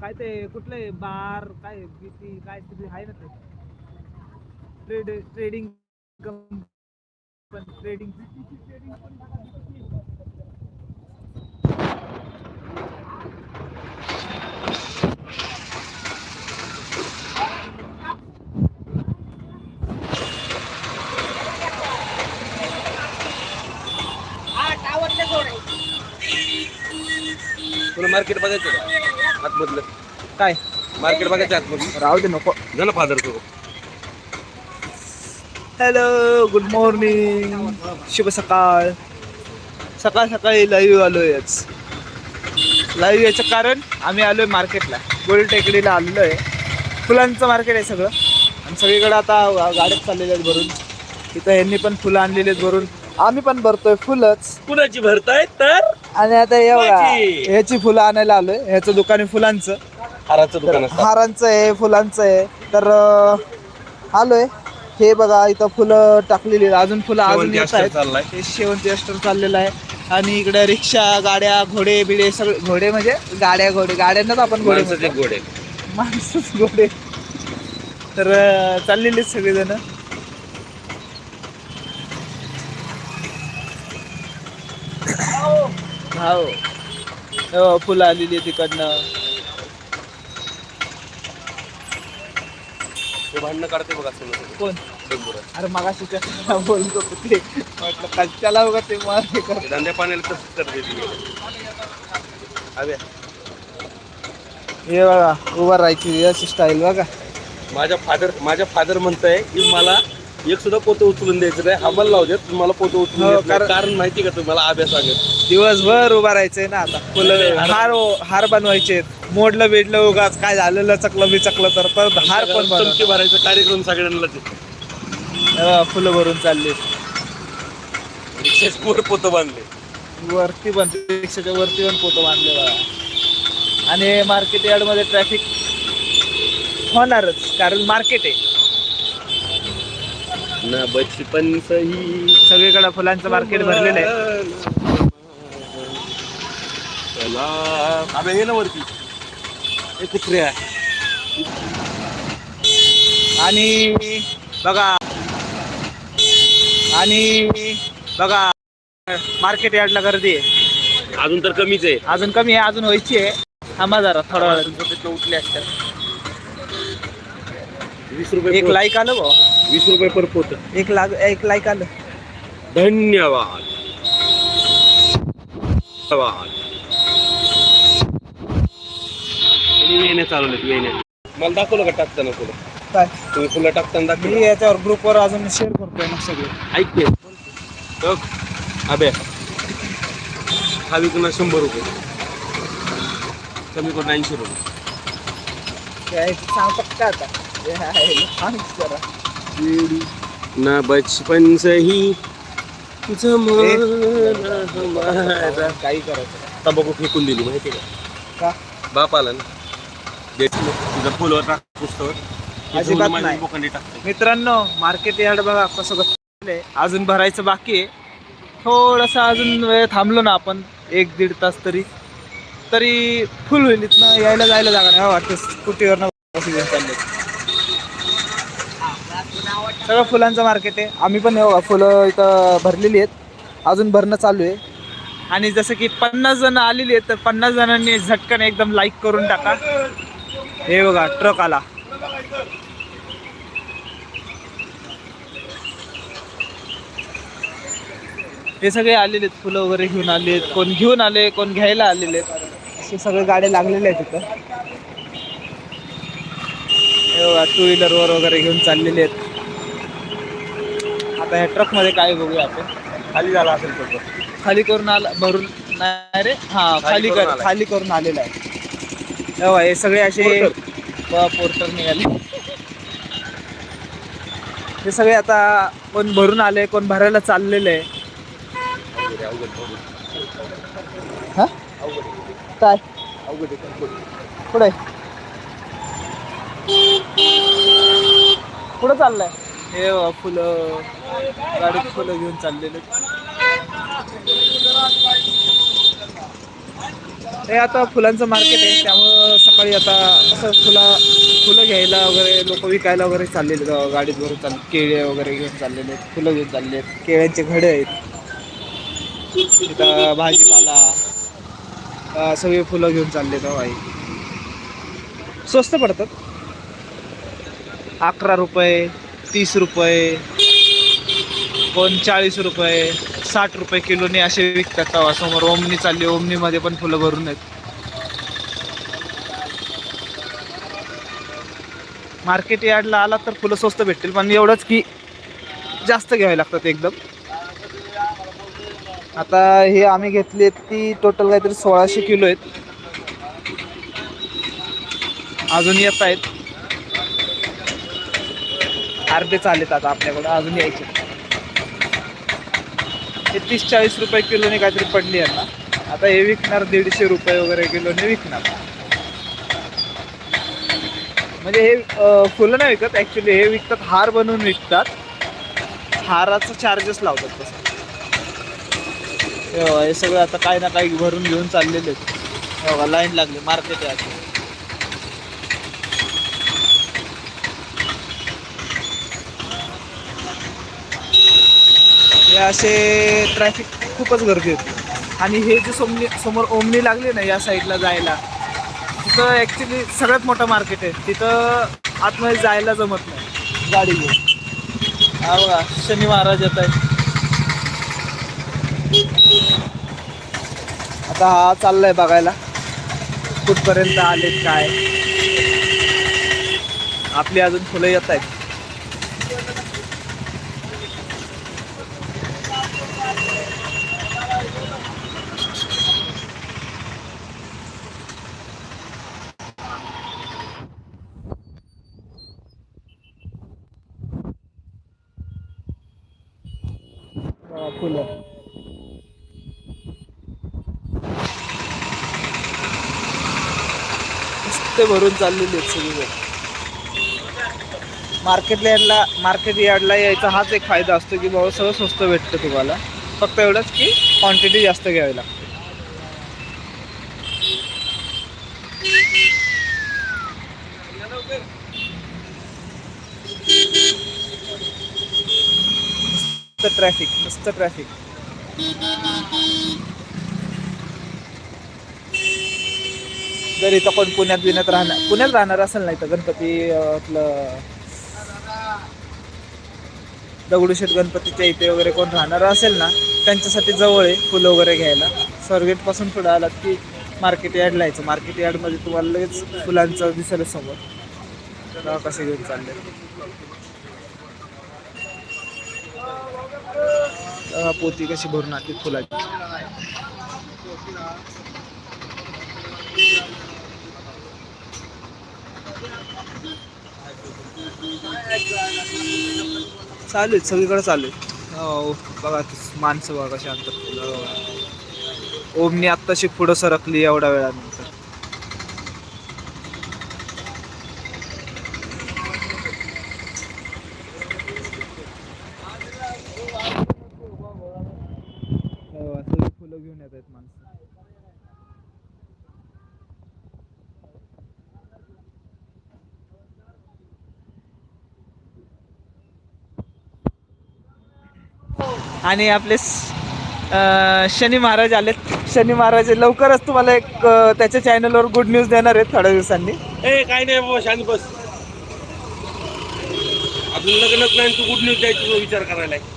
काय ते कुठले बार काय बीपी काय तिथे आहे ना ते? ट्रेड ट्रेडिंग पण ट्रेडिंग तुला मार्केट बघायचं का? आतमधलं. काय? मार्केट बघायचं आतमधलं. राहू दे नको. ना फादर तू. हॅलो गुड मॉर्निंग शुभ सकाळ. सकाळ सकाळी लाईव्ह आलोयच लाईव्ह याचं कारण आम्ही आलोय मार्केटला गोल टेकडीला आलेलो आहे फुलांचं मार्केट आहे सगळं. आणि सगळीकडे आता गाड्यात चाललेले आहेत भरून. तिथं यांनी पण फुलं आणलेली आहेत भरून. आम्ही पण भरतोय फुलंच. कुणाची भरताय? तर आणि आता हे बघा माझी. ह्याची फुलं आणायला आलोय. ह्याचं दुकान आहे फुलांचं. हाराचं तर दुकान असतं. हारांचं आहे फुलांचं आहे. तर अं, आलोय. हे बघा इथं फुलं टाकलेली आहेत. अजून फुलं अजून शेवंती येत अस्टर आहेत. चाललाय. हे शेवंती अस्टर चाललेलं आहे. आणि इकडे रिक्षा गाड्या घोडे बिडे सगळे घोडे म्हणजे गाड्या घोडे. गाड्यांनाच आपण घोडे माणसाचे. गोडे माणसंच घोडे. तर अं, चाललेले सगळेजण. हो फुलं आलेली आहे तिकडनं ते भांडणं काढते बघा सोनं कोण? डंबुरा. अरे मगाशी त्याला बोलत ते? म्हटलं कशाला ते मला हे कर. धंद्या पाण्याला तसंच करते ती. अबे, हे बघा उभा राहायची अशी स्टाईल बघा. माझ्या फादर माझ्या फादर म्हणताय की मला एक सुद्धा पोतं उचलून द्यायचं नाही. आम्हाला लावू देत मला पोतं उचलून हो, देत नाही. कारण- कारण माहिती का तुम्हाला? आभ्या सांगत. दिवसभर उभा राहायचंय ना आता. फुलं हार हार बनवायचे. मोडलं बिडलं उगाच काय झालेलं चकलं बिचकलं तर परत हार पण चमकी बनव भरायचा कार्यक्रम सगळ्यांना फुलं भरून चालले. रिक्षाच पोतं बांधले. वरती पण रिक्षाच्या वरती पण पोतं बांधले बघा. आणि मार्केट यार्डमध्ये ट्रॅफिक होणारच कारण मार्केट आहे. ना बचपन सही. सगळीकडे फुलांचं मार्केट भरलेलं आहे. चला. अबे ना वरती. आणि बघा. आणि बघा. मार्केट यार्डला गर्दी आहे. अजून तर कमीच आहे. अजून कमी आहे अजून व्हायची आहे. थांबा जरा थोडा वेळ. उठले असतात. वीस रुपये एक. लाईक आलं भाऊ. वीस रुपये पर पोत. एक लाख एक लाईक आलं. धन्यवाद. धन्यवाद. वेण्या चालवल्यात वेण्या मला दाखवलं का टाकताना फुलं काय? तुम्ही फुलं टाकताना मी दाखवलं याच्यावर ग्रुपवर अजून शेअर करतोय मग सगळे. ऐक ते बघ. अबे. हा विकणार शंभर रुपये. कमी करून ऐंशी रुपये. काय सांगतात का? आता हे आहे, सांग जरा. ना बचपन से ही जमाना हमारा। काही करायचं तंबाखू फेकून दिली माहिती का? का? बाप आला ना. देत तुझं फुलवर टाक पुस्तवर अजिबात नाही. बोकांडी टाकते मित्रांनो मार्केट यार्ड बघा कसं आहे अजून भरायचं बाकी आहे. थोडंसं अजून वेळ थांबलो ना आपण एक दीड तास तरी. तरी फुल होईल इथनं यायला जायला जागा नाही. वाटतं स्कूटीवर घेऊन चालले सगळं फुलांचं मार्केट आहे. आम्ही पण हे बघा फुलं इथं भरलेली आहेत. अजून भरणं चालू आहे. आणि जसं की पन्नास जण आलेली आहेत तर पन्नास जणांनी झटकन एकदम लाईक करून टाका. हे बघा ट्रक आला. हे सगळे आलेले आहेत फुलं वगैरे घेऊन आले आहेत. कोण घेऊन आले कोण घ्यायला आलेले आहेत. असे सगळे गाड्या लागलेले आहेत तिथं हे बघा टू व्हीलरवर वगैरे घेऊन चाललेले आहेत. आता ह्या ट्रकमध्ये काय बघूया आपण. खाली झाला असेल तो खाली करून आला भरून नाही रे. हा खाली कर. खाली करून आलेला आहे. हे बघा, हे सगळे असे पोर्टर निघाले. हे सगळे आता कोण भरून आले कोण भरायला चाललेले आहे. हा? काय? पुढे पुढं चाललंय? हे फुलं. गाडीत फुलं घेऊन चाललेले. हे आता फुलांचं मार्केट आहे त्यामुळं सकाळी आता असं फुला फुलं घ्यायला वगैरे लोक विकायला वगैरे चाललेले आहेत, गाडीत भरून चाल केळे वगैरे घेऊन चाललेले आहेत फुलं घेऊन चालले आहेत. केळ्यांचे घडे आहेत. तिथं भाजीपाला सगळी सगळे फुलं घेऊन चालले आहेत हो भाई. स्वस्त पडतात. अकरा रुपये तीस रुपये कोण चाळीस रुपये साठ रुपये किलोने असे विकतात तवा. समोर ओमनी चालली ओमनीमध्ये पण फुलं भरून आहेत. मार्केट यार्डला आला तर फुलं स्वस्त भेटतील पण एवढंच की जास्त घ्यावे लागतात एकदम. आता हे आम्ही घेतली ती टोटल काहीतरी सोळाशे किलो आहेत. अजून येत आहेत. अर्धे चालेत आता आपल्याकडे अजून यायचे. हे तीस चाळीस रुपये किलोने काहीतरी पडली आहे ना. आता हे विकणार दीडशे रुपये वगैरे किलोने विकणार. म्हणजे हे फुलं नाही विकत ॲक्च्युली हे विकतात हार बनवून विकतात. हाराचं चार्जेस लावतात तसं. हे हे सगळं आता काही ना काही भरून घेऊन चाललेले आहेत. लाईन लागली मार्केट आहे असे ट्रॅफिक खूपच गर्दी होती. आणि हे जे सोमनी समोर ओमनी लागली ना या साईडला जायला तिथं ॲक्च्युली सगळ्यात मोठं मार्केट आहे. तिथं आतमध्ये जायला जमत नाही. गाडी घेऊन. हा बघा शनी महाराज येत आहे आता हा चाललाय बघायला. कुठपर्यंत आलेत काय? आपली अजून फुलं येत आहेत बघा फुलं नुसते भरून चाललेले आहेत सगळे मार्केट यार्डला मार्केट यार्डला यायचा हाच एक फायदा असतो की बाबा सगळं स्वस्त भेटतं तुम्हाला. फक्त एवढंच की क्वांटिटी जास्त घ्यावी लागते. ट्रॅफिक मस्त ट्रॅफिक. जर इथं कोण पुण्यात बिण्यात राहणार पुण्यात राहणार असेल नाही तर गणपती आपलं दगडूशेठ गणपतीच्या इथे वगैरे कोण राहणार असेल ना त्यांच्यासाठी जवळ आहे फुलं वगैरे घ्यायला. स्वारगेटपासून पुढे आलात की मार्केट यार्डला यायचं. मार्केट यार्डमध्ये तुम्हाला लगेच फुलांचं दिसेल समोर. कसे घेऊन चालले? पोती कशी भरून आली फुलाची? चालू आहेत सगळीकडे चालू आहे. हो बघा माणसं बघा कशी आणतात फुलं. बघा. ओमनी आत्ताशी पुढं सरकली एवढ्या वेळानंतर सगळी फुलं घेऊन येत आहेत माणसं. आणि आपले शनी महाराज आलेत. शनी महाराज लवकरच तुम्हाला एक त्याच्या चॅनलवर गुड न्यूज देणार आहेत थोड्या दिवसांनी. ए काय नाही बाबा शांत बस. आपलं लग्नच नाही तू गुड न्यूज द्यायची विचार करायला आहे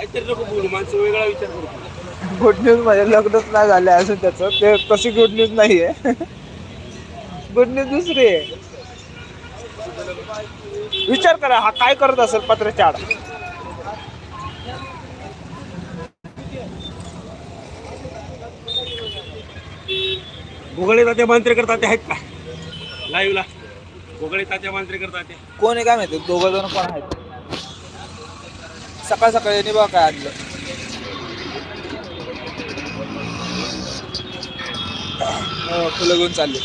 काहीतरी नको बोलू माणसं वेगळा विचार करू गुड न्यूज म्हणजे लग्नच नाही झालं असून त्याचं. ते तशी गुड न्यूज नाही आहे गुड न्यूज दुसरी आहे. विचार करा हा काय करत असेल पत्र्याच्या आड भोगळे तात्या मांत्रे करतात आहेत का? लाईव्हला भोगळे तात्या मांत्रे करतात कोण आहे काय माहिती? दोघं जण कोण आहेत? सकाळ सकाळी यांनी बघा काय आणलं. हो, फुलं घेऊन चालले.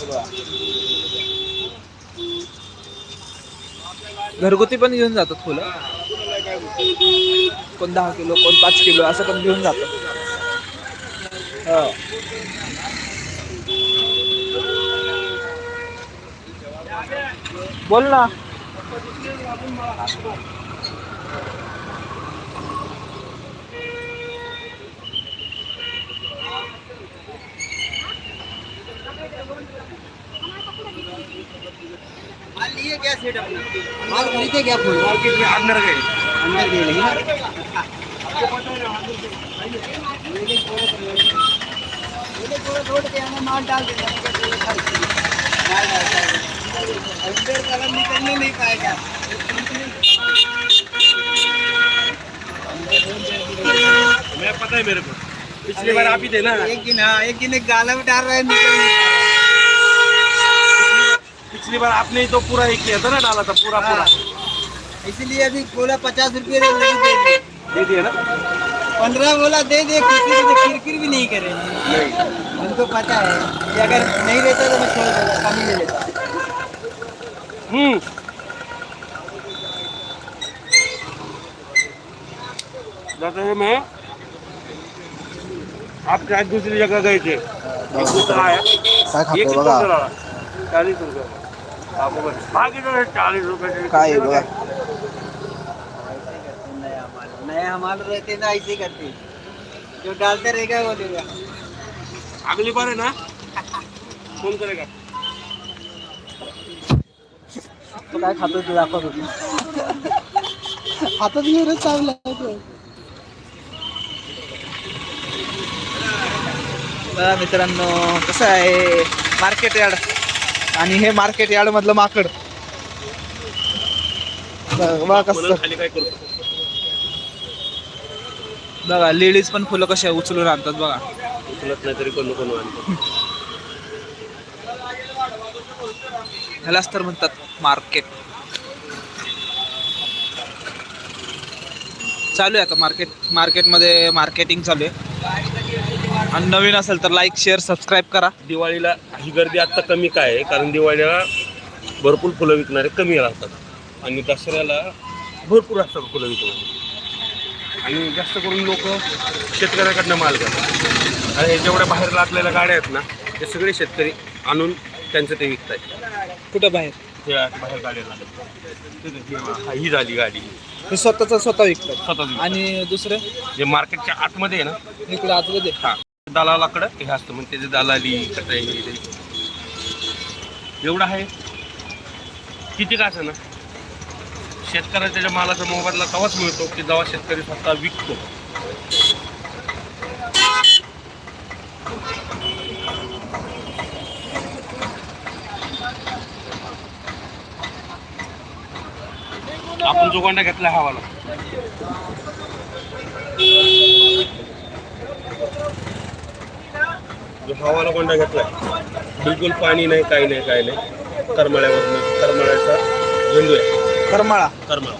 बघा. घरगुती पण घेऊन जातात फुलं. कोण दहा किलो कोण पाच किलो असं पण घेऊन जातात. हो. बोल ना. क्या सेट अपना? माल खरीदे क्या फूल अंदर गए अंदर दे रही है थोड़ा छोड़ के हमें माल डाल देना माल डालता है अंदर कलम निकलने नहीं पाएगा। मैं पता है मेरे को। पिछली बार आप ही थे ना। एक दिन हाँ एक दिन एक गाला में डाल रहा है निकल पिछली बार आपने ही तो पूरा एक किया था ना डाला था पूरा। पूरा। हाँ। इसलिए अभी बोला पचास रुपये दे दे दे। दे दिया ना? पंद्रह बोला दे दे किसी को किरकिर भी नहीं करेंगे। नहीं। उनको पता है कि अगर नहीं रहता तो मैं छोड़ देता कम ही ले लेता। हम्म। जैसे ही मैं आप शायद दूसरी जगह गए थे। एक रुपये बाकी तो चालीस रुपये काय आहे बघा नया माल रहते ना ऐसे ही करते जो डालते रहेगा वो देगा अगली बार है ना? फ़ोन करेगा? तो काय खातो ते दाखवत होती हातात घेऊनच चांगला बघा मित्रांनो कसं आहे? Market yard. आणि हे मार्केट यार्ड मधलं माकड. बघा कसं. लेडीज पण फुलं कशा उचलून आणतात बघा. उचलत नाही तरी कोण कोण ह्यालाच तर म्हणतात मार्केट. चालू आहे आता मार्केट मार्केटमध्ये मार्केटिंग चालू आहे. आणि नवीन असेल तर लाईक शेअर सबस्क्राईब करा. दिवाळीला ही गर्दी आत्ता कमी काय आहे? कारण दिवाळीला भरपूर फुलं विकणारे कमी राहतात. आणि दसऱ्याला भरपूर असतात फुलं विकणारे. आणि जास्त करून लोक शेतकऱ्याकडनं माल घेतात. आणि हे जेवढ्या बाहेर लागलेल्या गाड्या आहेत ना ते सगळे शेतकरी आणून त्यांचं ते विकत आहेत कुठं बाहेर? बाहेर गाड्या लागतात ही झाली गाडी. हे स्वतःच स्वतः विकतात. स्वतः आणि दुसरं? जे मार्केटच्या आतमध्ये आहे ना इकडे आतमध्ये. हा. दलालाकडं. हे असतं म्हणजे त्याची दलाली कटाई एवढं आहे. किती का असं ना? शेतकऱ्या त्याच्या मालाचा मोबदला तवाच मिळतो की जेव्हा शेतकरी स्वतः विकतो. आपण जो गोंडा घेतला हवाला. जो हवाला कोंडा घेतलाय बिलकुल पाणी नाही काही नाही काही नाही. करमाळ्यावरनं करमाळ्याचा झेंडू आहे. करमाळा. करमाळा.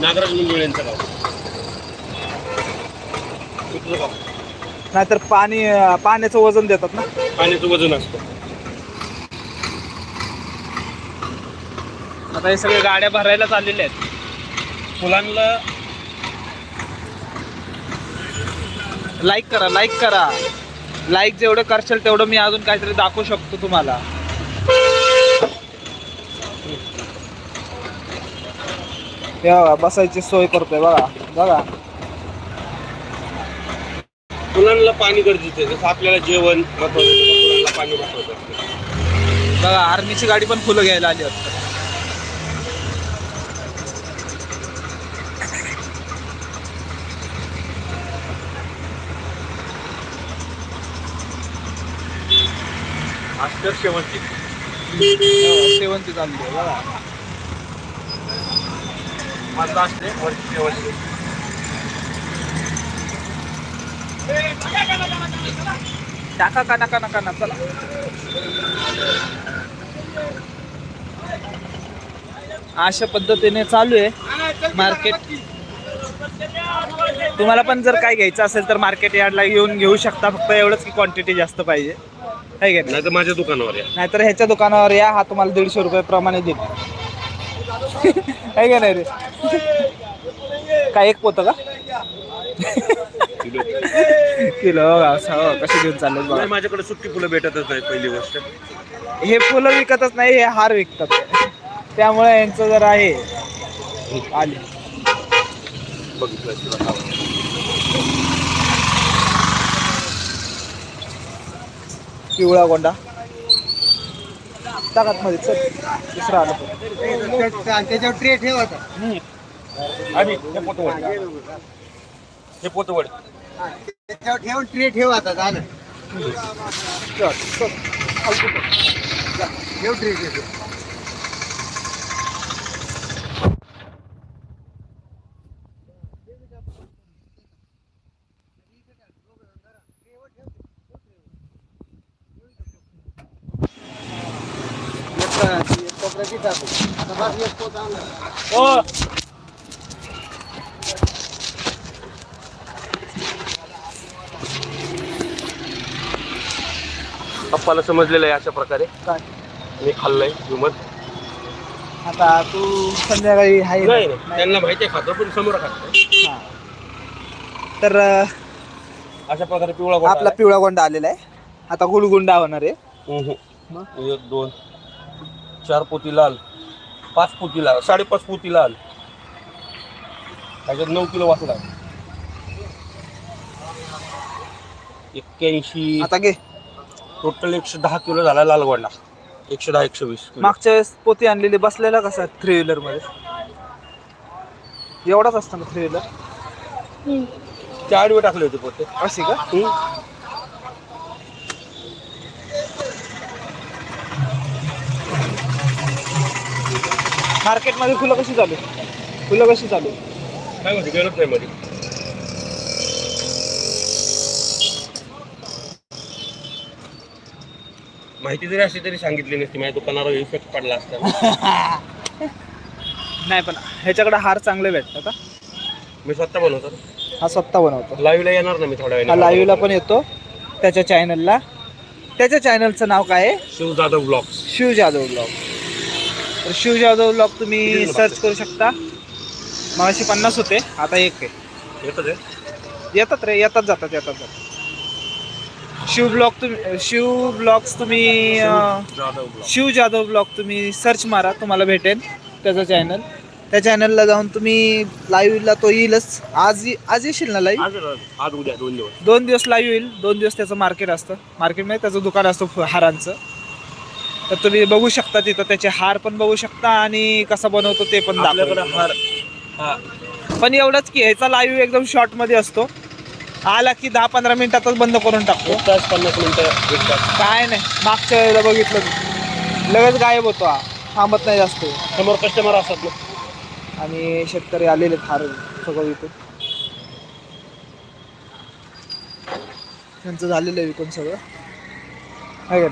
नागराज मुंजुळे यांचं गाव. कुठलं गाव? नाहीतर पाणी पाण्याचं वजन देतात ना? पाण्याचं वजन असतं. आता हे सगळे गाड्या भरायला चाललेल्या आहेत. फुलांना लाईक करा लाईक करा. लाईक जेवढं करशाल तेवढं मी अजून काहीतरी दाखवू शकतो तुम्हाला. हे बघा बसायची सोय करतोय बघा बघा. फुलांना पाणी गरजेचं आहे? जसं आपल्याला जेवण महत्वाचं आहे, तसं फुलांना पाणी महत्वाचं असतं बघा आर्मीची गाडी पण फुलं घ्यायला आली वाटतं अस्तर शेवंती शेवंती चालली आहे बघा. माझं वरची टाका का नका नका ना चला. अशा पद्धतीने चालू आहे मार्केट तुम्हाला पण जर काय घ्यायचं असेल तर मार्केट यार्डला येऊन घेऊ शकता. फक्त एवढंच की क्वांटिटी जास्त पाहिजे. आहे का नाही? नाही तर माझ्या दुकानावर या. नाहीतर ह्याच्या दुकानावर या हा तुम्हाला दीडशे रुपये प्रमाणे देईल. आहे का नाही रे? काय एक पोतं का? किलो किलो असं हो, कसे घेऊन चालले बघा. नाही माझ्याकडे सुट्टी फुलं भेटतच नाही पहिली गोष्ट. हे फुलं विकतच नाही हे हार विकतात. त्यामुळे यांचं जर आहे आले. बघितलं तुला खावं. पिवळा गोंडा. टाकात मध्ये चल दुसरा आला. त्याच्यावर ट्रे ठेवत आणि हे पोतवड हे पोतवड त्याच्यावर ठेवून ट्रे झालं. चल. खालती पड. ठेव ट्रे ठेव. ओ पप्पाला समजलेलं आहे अशा प्रकारे. काय? मी खाल्लंय विमत आता तू संध्याकाळी आहे नाही ना? नाही. त्यांना माहिती आहे खातो पण समोर खातो. हा. तर अं, अशा प्रकारे पिवळा आपला पिवळा गोंडा आलेला आहे. आता गुलगुंडा होणार आहे. हम्म. एक दोन. चार पोती लाल पाच पोती लाल साडेपाच पोती लाल. त्याच्यात नऊ किलो वाचला एक्क्याऐंशी. आता घे. टोटल एकशे दहा किलो झाला लाल गोंडा एकशे दहा एकशे वीस किलो. मागच्या वेळेस पोती आणलेली बसलेला कसा थ्री व्हीलरमध्ये? एवढाच असतो ना थ्री व्हीलर ते आडवे टाकले होते पोते. अशी का? हम्म. मार्केटमध्ये फुलं कशी चालू? फुलं कशी चालू? काय म्हणते गेलोच नाही मध्ये माहिती जरी असली तरी सांगितली नसती माझ्या दुकानावर इफेक्ट पडला असता. नाही पण ह्याच्याकडे हार चांगले भेटतात का मी स्वतः बनवतो. हा स्वतः बनवतो. लाईव्हला येणार ना मी थोड्या वेळाने. लाईव्हला पण येतो. त्याच्या चॅनलला त्याच्या चॅनलचं नाव काय आहे? शिव जाधव ब्लॉग्स शिव जाधव ब्लॉग तर शिव जाधव ब्लॉग तुम्ही सर्च करू शकता. मगाशी पन्नास होते आता एक आहे. येतात रे. येतात जातात येतात जातात. शिव ब्लॉग तुम्ही शिव ब्लॉग्स तुम्ही शिव जाधव ब्लॉग तुम्ही सर्च मारा तुम्हाला भेटेल त्याचं चॅनल त्या चॅनलला जाऊन तुम्ही लाईव्हला तो येईलच. आज आज येशील ना लाईव्ह आज आज उद्या दोन दिवस. दोन दिवस लाईव्ह येईल दोन दिवस त्याचं मार्केट असतं. मार्केटमध्ये त्याचं दुकान असतं हारांचं. तर तुम्ही बघू शकता तिथं त्याचे हार पण बघू शकता आणि कसा बनवतो ते पण दाखवतो. हार हा. पण एवढंच की ह्याचा लाईव्ह एकदम शॉर्टमध्ये असतो. आला की दहा पंधरा मिनिटातच बंद करून टाकतो. तास पन्नास मिनिटं काय नाही मागच्या वेळेला बघितलं. लगेच गायब होतो हा. थांबत नाही जास्त. समोर कस्टमर असतात ना. आणि शेतकरी आलेले थार सगळं विकून त्यांचं झालेलं आहे विकून सगळं. आहे?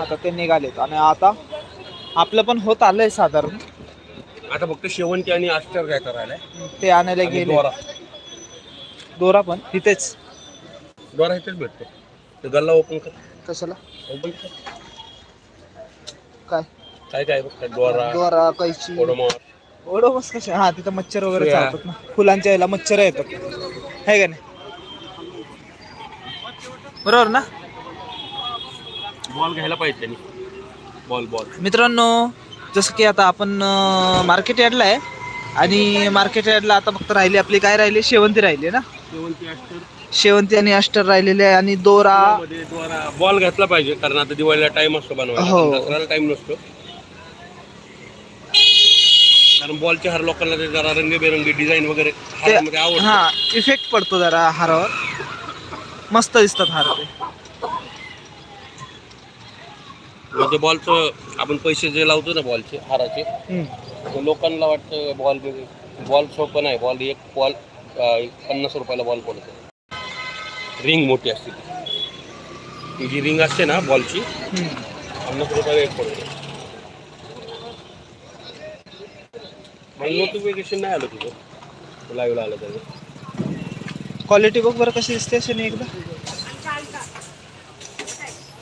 आता ते निघालेत. आणि आता आपलं पण होत आलंय साधारण. आता फक्त शेवंती आणि अस्टर घ्यायचा राहिलाय ते आणायला आणि गेले. दोरा. दोरा पण? तिथेच दोरा इथेच भेटतो. ते गल्ला ओपन कर. कशाला? ओपन कर. काय? काय काय बघ काय दोरा दोरा कैची. ओडोमॉस. कशा? हा तिथं मच्छर वगैरे सुया. चालतात ना. फुलांच्या याला मच्छर येतात. आहे का नाही? बरोबर ना? बॉल घ्यायला पाहिजे त्यांनी. बॉल बॉल मित्रांनो जसं की आता आपण मार्केट यार्डला आहे. आणि मार्केट यार्डला आता फक्त राहिली आपली काय राहिली? शेवंती राहिली ना? शेवंती अस्टर शेवंती आणि अष्टर राहिलेले आहे. आणि दोरा. मध्ये बॉल घातला पाहिजे कारण आता दिवाळीला टाइम असतो हो. बनवायला दसऱ्याला टाइम नसतो. कारण बॉलचे हार लोकांना ते जरा रंगीबेरंगी डिझाईन वगैरे हारामध्ये ते आवडतं. हा इफेक्ट पडतो जरा हारावर. मस्त दिसतात हार ते. म्हणजे बॉलचं आपण पैसे जे लावतो ना बॉलचे हाराचे लोकांना वाटतं बॉल बॉल सोपं नाही. बॉल एक बॉल पन्नास रुपयाला बॉल पडतो. रिंग मोठी असते ती. जी रिंग असते ना बॉलची. पन्नास रुपयाला एक पडतो. मला नोटिफिकेशन नाही आलं तुझं? लाईव्हला आलं त्याचं. क्वालिटी बघ बरं कशी दिसते अशी नाही एकदा.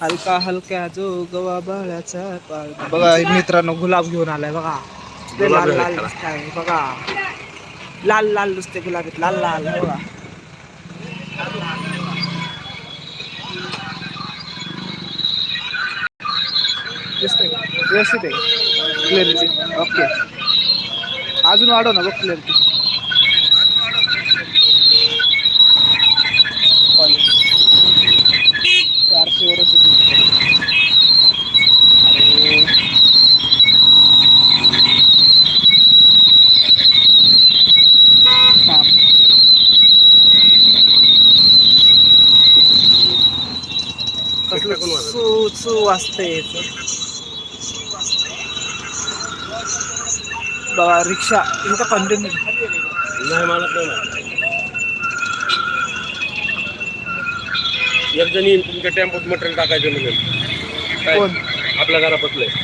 हलका हलक्या जो गवा बाळाचा पाळ. बघा मित्रांनो गुलाब घेऊन आलाय बघा. ते लाल लाल दिसत आहे बघा. लाल लाल नुसते गुलाबीत लाल लाल? दिसतंय का? व्यवस्थित आहे. क्लिअरिटी ओके अजून वाढव ना बघ क्लिअरिटी चारशे वरच अरे थांब. कसलं टाकून वाजव. सू सू वाजते बघा रिक्षा इथं कंटिन्यू नाही मला नाही. एक जणी तुमच्या टेम्पोत मटेरियल टाकायचं म्हणून. काय? आपल्या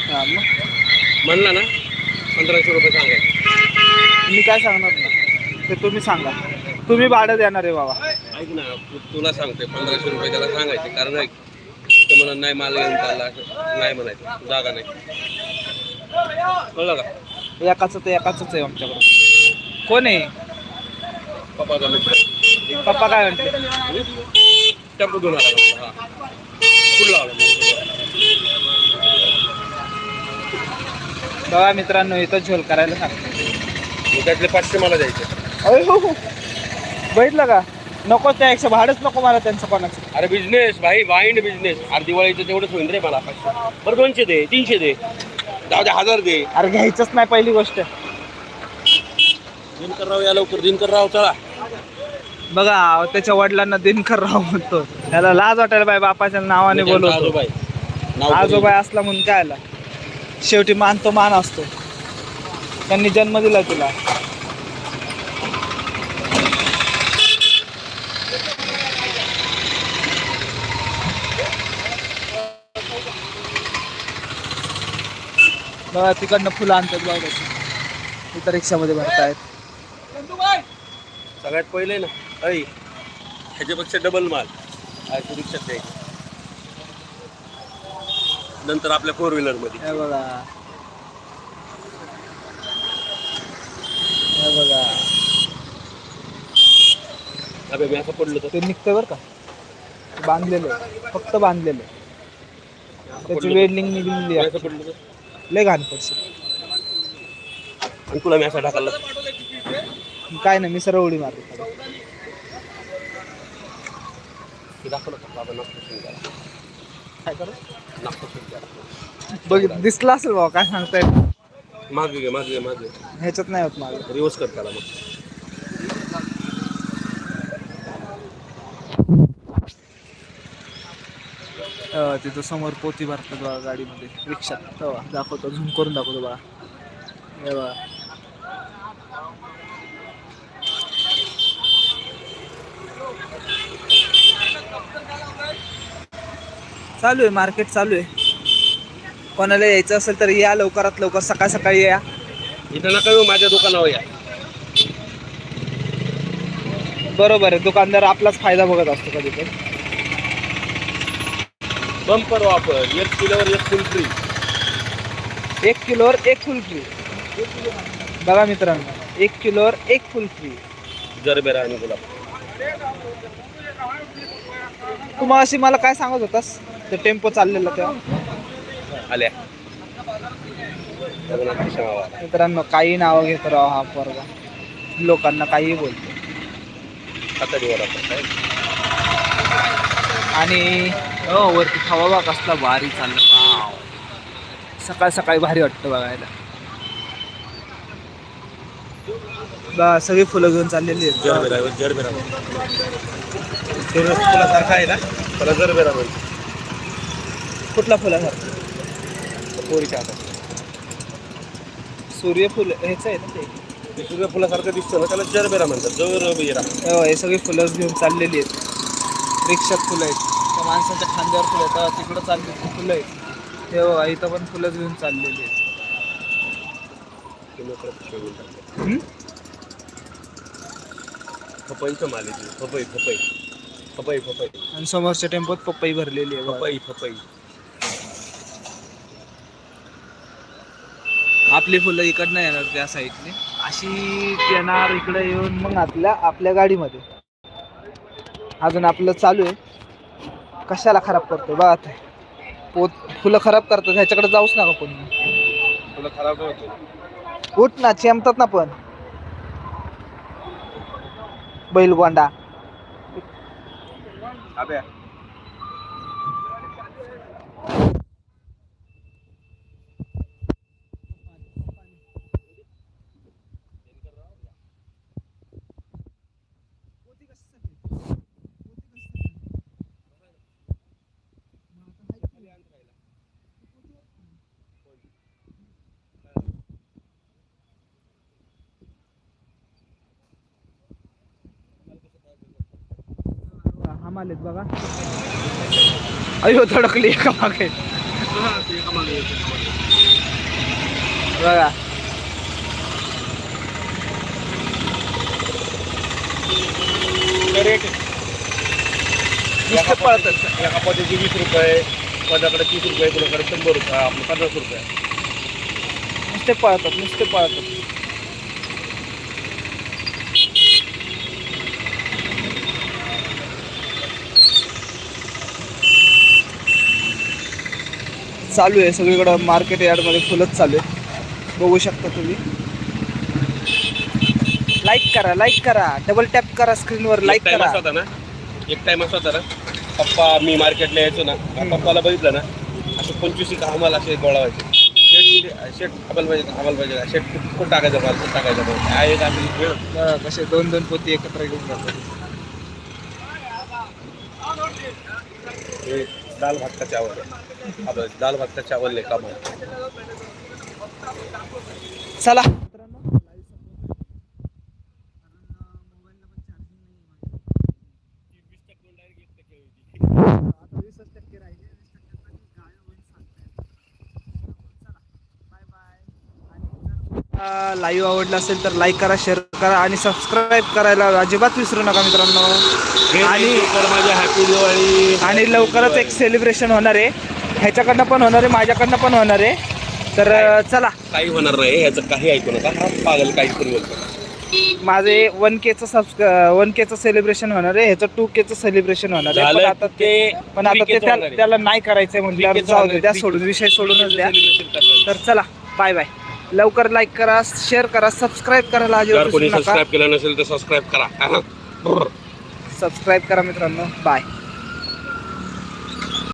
हा, मग? म्हणला ना पंधराशे रुपये सांगायचे मी काय सांगणार ना ते तुम्ही सांगा. तुम्ही भाडं देणार आहे बाबा. ऐक ना तू तुला सांगते पंधराशे रुपये त्याला सांगायचे. कारण ऐक ते म्हणा नाही मला घेऊन चालला नाही म्हणायचं. जागा नाही. कळलं का? एकाच ते एकाच आहे आमच्याकडे. कोण आहे? पप्पाचा मित्र? पप्पा काय म्हणते? टेम्पो घेऊन आला हा. कुठला आला? बघा मित्रांनो इथं झोल करायला सांग मग त्यातले पाचशे मला द्यायचे. अरे हो हो. बघितलं का? नको त्यापेक्षा भाडंच नको मला त्यांचं कोणाचं. अरे बिझनेस भाई वाईंड बिझनेस अरे दिवाळीचं तेवढंच होईल रे मला पाचशे बरं दोनशे दे तीनशे दे. जाऊ दे हजार दे. अरे घ्यायचंच नाही पहिली गोष्ट. दिनकरराव या लवकर. दिनकरराव चला. बघा त्याच्या वडिलांना दिनकर राव म्हणतो. त्याला लाज वाटायला बाय बापाच्या नावाने त्यांचा बोलवतो. आजोबा आहे. नाव आजोबा असला म्हणून काय आला? शेवटी मान तो मान असतो. त्यांनी जन्म दिला तुला. बघा तिकडनं फुलं आणतात बघा. कशी. इथं रिक्षामध्ये भरतायत. सगळ्यात पहिले ना ऐ ह्याच्यापेक्षा डबल माल. आहे तू रिक्षात द्यायची. नंतर आपल्या फोर व्हीलरमध्ये. हे बघा. हे बघा. अबे मी असं पडलो तर. ते निघतं बरं का? ते बांधलेलं आहे. फक्त बांधलेलं आहे. त्याची वेल्डिंग निघलेली मी आहे असं पडलो तर. लय घाण पडशील. आणि तुला मी असा ढकलला. काय नाही मी सरळ उडी मारतो. ते दाखवलं का बाबा नागपूर सिंग गेला काय करू? नागपूर बघ दिसला असेल भाऊ काय सांगताय. मागे घे मागे घे मागे ह्याच्यात नाही होत माझं रिवर्स कर त्याला मग. तिथं समोर पोती भरतात बघा गाडीमध्ये. रिक्षात तेव्हा दाखवतो झूम करून दाखवतो बघा. हे बघा. चालू आहे मार्केट चालू आहे. कोणाला यायचं असेल तर या लवकरात लवकर सकाळ सकाळी या. इथं नका येऊ माझ्या दुकानावर या. बरोबर आहे दुकानदार आपलाच फायदा बघत असतो कधी पण बंपर वापर एक किलोवर एक फुल फ्री एक किलोवर एक फुल फ्री बघा मित्रांनो एक किलोवर एक फुल फ्री जरबेरा आणि गुलाब तू मग अशी मला काय सांगत होतास? ते टेम्पो चाललेला तेव्हा. आल्या. रघुनाथ. मित्रांनो काही नावं घेत राव हा पोरगा. लोकांना काही बोलतो. खाताडीवर आपण काय आणि हो वरती हवा बा कसला भारी चाललं. वाव. सकाळ सकाळी भारी वाटतं बघायला. बा सगळी फुलं घेऊन चाललेली आहेत. फुलासारखा आहे ना? त्याला जरबेरा म्हणजे कुठला फुलासारखा पोरीच्या हातात. सूर्यफुल ह्याचं आहे ना ते. ते सूर्यफुलासारखं दिसतं ना त्याला जरबेरा म्हणतात. जरबेरा हो, हे सगळी फुलं घेऊन चाललेली आहेत. रिक्षात फुलं आहेत. त्या माणसाच्या खांद्यावर फुलं आहेत. तेव्हा तिकडं चालली ती फुलं आहेत. हे बघा, इथं पण फुलं घेऊन चाललेली आहेत. पपई पपई पपई. पपई आणि समोरच्या टेम्पोत पपई भरलेली आहे. पपई पपई. आपली फुलं इकडनं येणार त्या साईडने अशी येणार इकडे येऊन मग आपल्या आपल्या गाडीमध्ये. अजून आपलं चालू आहे. कशाला खराब करतोय बघा ते पोत फुलं खराब करतात ह्याच्याकडे जाऊच नका कोणी. तुला खराब उठ ना चेमतात ना पण. बैलगोंडा. अबे आम्हाला बघा. अयो धडकली एका मागे. बघा. पळतात एका पदाचे वीस रुपये पदाकडे तीस रुपये कोणाकडे शंभर रुपये आपलं पन्नास रुपये. नुसते पळतात नुसते पळतात चालू आहे. सगळीकडं मार्केट यार्डमध्ये फुलंच चालू आहे बघू शकता तुम्ही. लाईक करा लाईक करा. डबल टॅप करा स्क्रीनवर लाईक टाइम करा. असा होता ना. एक टाइम असा होता ना. पप्पा मी मार्केटला यायचो ना. पप्पाला बघितलं ना. असं पंचवीस एक आम्हाला असे गोळा व्हायचे. शेट शेट आम्हाला पाहिजे आम्हाला पाहिजे शेट कुठं टाकायचं माल कुठं टाकायचं काय एक वेळ. बघा, कसे दोन दोन पोती एकत्र घेऊन जातात. हे. दाल भात का चावल. है दाल भात का चावल आहे काम चला. लाईव्ह आवडला असेल तर लाईक करा शेअर करा आणि सबस्क्राईब करायला अजिबात विसरू नका मित्रांनो. आणि आणि तर माझ्या हॅपी दिवाळी आणि लवकरच एक सेलिब्रेशन होणार आहे. ह्याच्याकडनं पण होणार आहे माझ्याकडनं पण होणार आहे. तर चला. काही होणार नाही ह्याचं काही ऐकू नका. हा पागल काही करू बोलतो. माझे वन केचं सबस्क वन केचं सेलिब्रेशन होणार आहे ह्याचं टू केचं सेलिब्रेशन होणार आहे. पण आता ते पण आता ते 3K चं त्या- होणार आहे. त्याला नाही करायचंय म्हटल्यावर 3K चं जाऊ होणार दे आहे. त्या 3K सोडून विषय सोडूनच द्या. तर चला बाय बाय लवकर लाईक करा शेअर करा सबस्क्राईब करायला जर कोणी सबस्क्राईब केलं नसेल तर सबस्क्राईब करा. सबस्क्राईब करा मित्रांनो. बाय